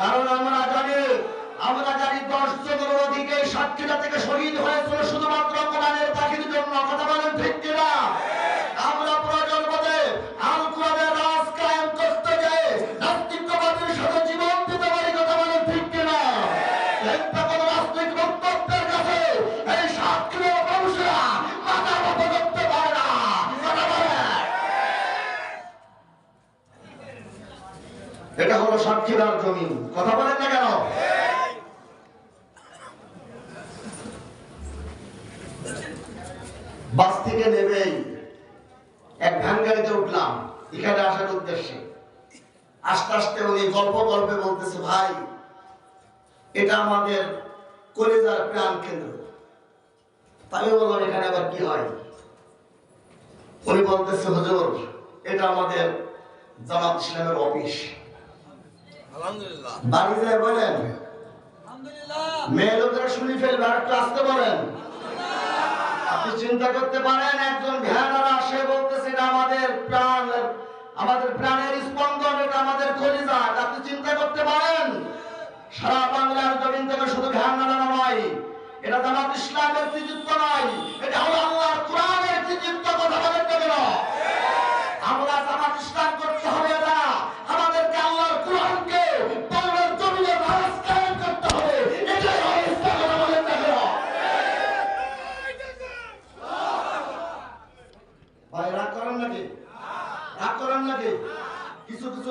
কারণ আমরা জানি আমরা জানি দশ জনের অধিকে সাতক্ষীরা থেকে শহীদ হয়েছে। সাতক্ষীরার জমি কথা বলেন না কেন? বাস থেকে নেবেই এক ভ্যান গাড়িতে উঠলাম, এখানে আসার উদ্দেশ্যে। আস্তে আস্তে উনি গল্প গল্পে বলতেছে, ভাই, এটা আমাদের কলেজার প্রাণ কেন্দ্র। তাই বললাম, এখানে আবার কি হয়? উনি বলতেছে, হুজুর, এটা আমাদের জামাত ইসলামের অফিস। বাড়ি যায় বলেন মেয়ে লোকেরা শুনে ফেলবে আর একটু আসতে বলেন আপনি চিন্তা করতে পারেন একজন ভ্যানার আসে বলতেছে এটা আমাদের প্রাণ আমাদের প্রাণের স্পন্দন এটা আমাদের কলিজা। আপনি চিন্তা করতে পারেন? সারা বাংলার জমিন থেকে শুধু ভ্যানারা নয় এটা জামাত ইসলামের কৃতিত্ব নয় এটা হলো রাগ করার নাকি? রাগ করার নাকি? কিছু কিছু